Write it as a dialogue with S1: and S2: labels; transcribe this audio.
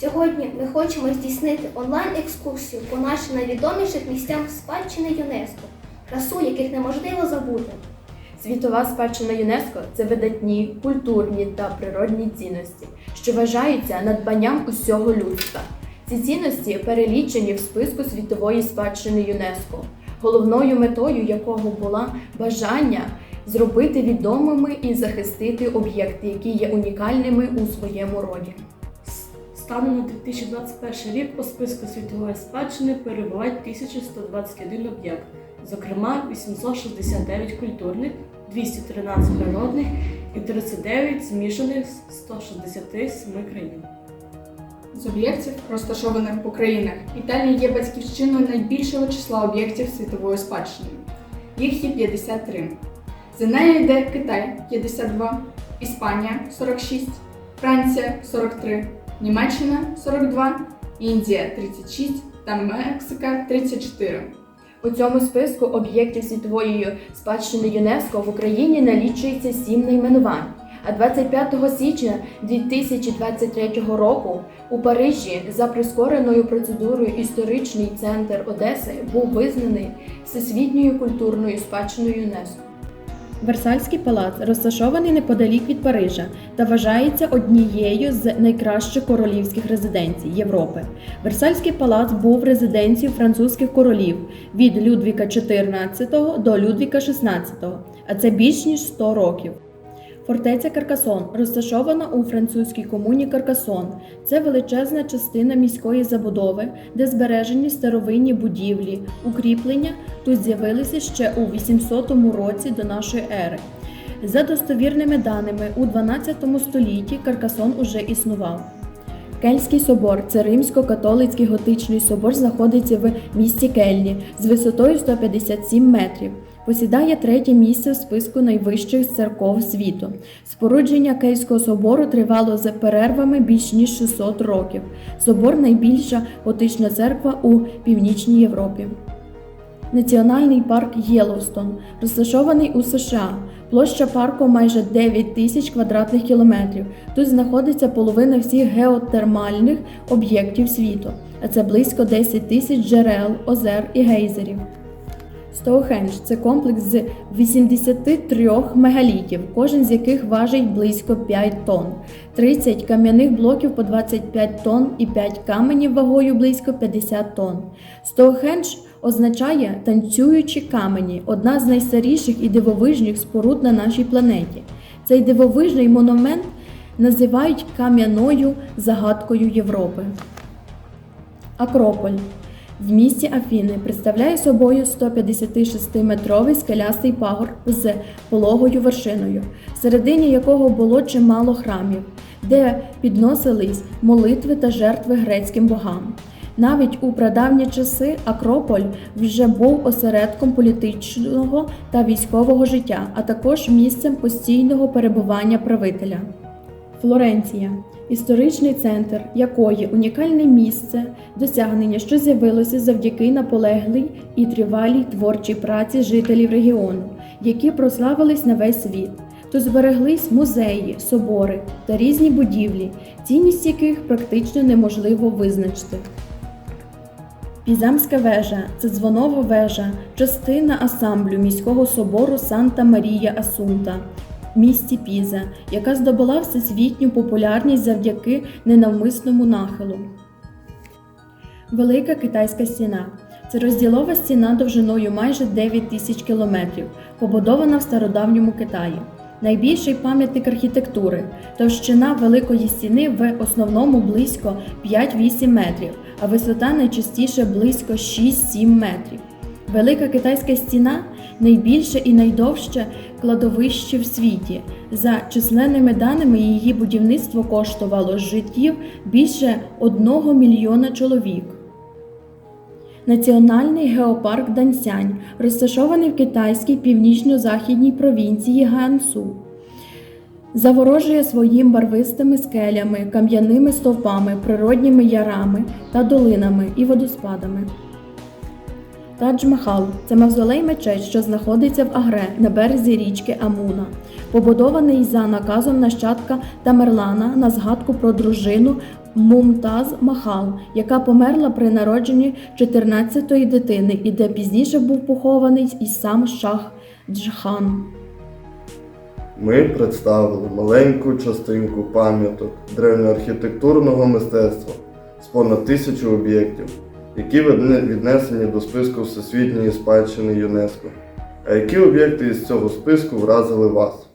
S1: Сьогодні ми хочемо здійснити онлайн-екскурсію по нашим найвідоміших місцям спадщини ЮНЕСКО, красу яких неможливо забути.
S2: Світова спадщина ЮНЕСКО це видатні, культурні та природні цінності, що вважаються надбанням усього людства. Ці цінності перелічені в списку світової спадщини ЮНЕСКо, головною метою якого була бажання зробити відомими і захистити об'єкти, які є унікальними у своєму роді.
S3: Станом на 2021 рік у списку світової спадщини перебувають 1121 об'єкт, зокрема 869 культурних, 213 природних і 39 змішаних з 167 країн.
S4: З об'єктів, розташованих в Українах, Італія є батьківщиною найбільшого числа об'єктів світової спадщини. Їх є 53. За нею йде Китай 52, Іспанія 46, Франція 43, Німеччина 42, Індія 36 та Мексика 34.
S2: У цьому списку об'єктів світової спадщини ЮНЕСКО в Україні налічується сім найменувань. А 25 січня 2023 року у Парижі за прискореною процедурою історичний центр Одеси був визнаний всесвітньою культурною спадщиною ЮНЕСКО. Версальський палац розташований неподалік від Парижа та вважається однією з найкращих королівських резиденцій Європи. Версальський палац був резиденцією французьких королів від Людвіка XIV до Людвіка XVI, а це більш ніж 100 років. Фортеця Каркасон розташована у французькій комуні Каркасон. Це величезна частина міської забудови, де збережені старовинні будівлі, укріплення тут з'явилися ще у 800 році до нашої ери. За достовірними даними, у 12 столітті Каркасон уже існував. Кельський собор це римсько-католицький готичний собор, знаходиться в місті Кельні з висотою 157 метрів. Посідає третє місце в списку найвищих церков світу. Спорудження Кельського собору тривало з перервами більш ніж 600 років. Собор найбільша готична церква у північній Європі. Національний парк Єлоустон розташований у США. Площа парку майже 9 тисяч квадратних кілометрів. Тут знаходиться половина всіх геотермальних об'єктів світу, а це близько 10 тисяч джерел, озер і гейзерів. Стоухендж це комплекс з 83 мегалітів, кожен з яких важить близько 5 тонн, 30 кам'яних блоків по 25 тонн і 5 каменів вагою близько 50 тонн. Стоухендж означає танцюючі камені, одна з найстаріших і дивовижних споруд на нашій планеті. Цей дивовижний монумент називають кам'яною загадкою Європи. Акрополь в місті Афіни представляє собою 156-метровий скелястий пагорб з пологою вершиною, всередині якого було чимало храмів, де підносились молитви та жертви грецьким богам. Навіть у прадавні часи Акрополь вже був осередком політичного та військового життя, а також місцем постійного перебування правителя. Флоренція історичний центр якої унікальне місце досягнення, що з'явилося завдяки наполеглій і тривалій творчій праці жителів регіону, які прославились на весь світ. Тут збереглись музеї, собори та різні будівлі, цінність яких практично неможливо визначити. Пізамська вежа це дзвонова вежа, частина асамблю міського собору Санта Марія Асунта місті Піза, яка здобула всесвітню популярність завдяки ненавмисному нахилу. Велика китайська стіна це розділова стіна довжиною майже 9 тисяч кілометрів, побудована в стародавньому Китаї. Найбільший пам'ятник архітектури. Товщина великої стіни в основному близько 5-8 метрів, а висота найчастіше близько 6-7 метрів. Велика китайська стіна найбільше і найдовше кладовище в світі. За численними даними, її будівництво коштувало життів більше одного мільйона чоловік. Національний геопарк Данцянь розташований в китайській північно-західній провінції Ганцу. Заворожує своїм барвистими скелями, кам'яними стовпами, природніми ярами та долинами і водоспадами. Тадж-Махал це мавзолей мечеть, що знаходиться в Агре на березі річки Амуна, побудований за наказом нащадка Тамерлана на згадку про дружину Мумтаз Махал, яка померла при народженні 14-ї дитини, і де пізніше був похований і сам шах Джхан.
S5: Ми представили маленьку частинку пам'яток древньоархітектурного мистецтва з понад тисячу об'єктів, які віднесені до списку Всесвітньої спадщини ЮНЕСКО. А які об'єкти із цього списку вразили вас?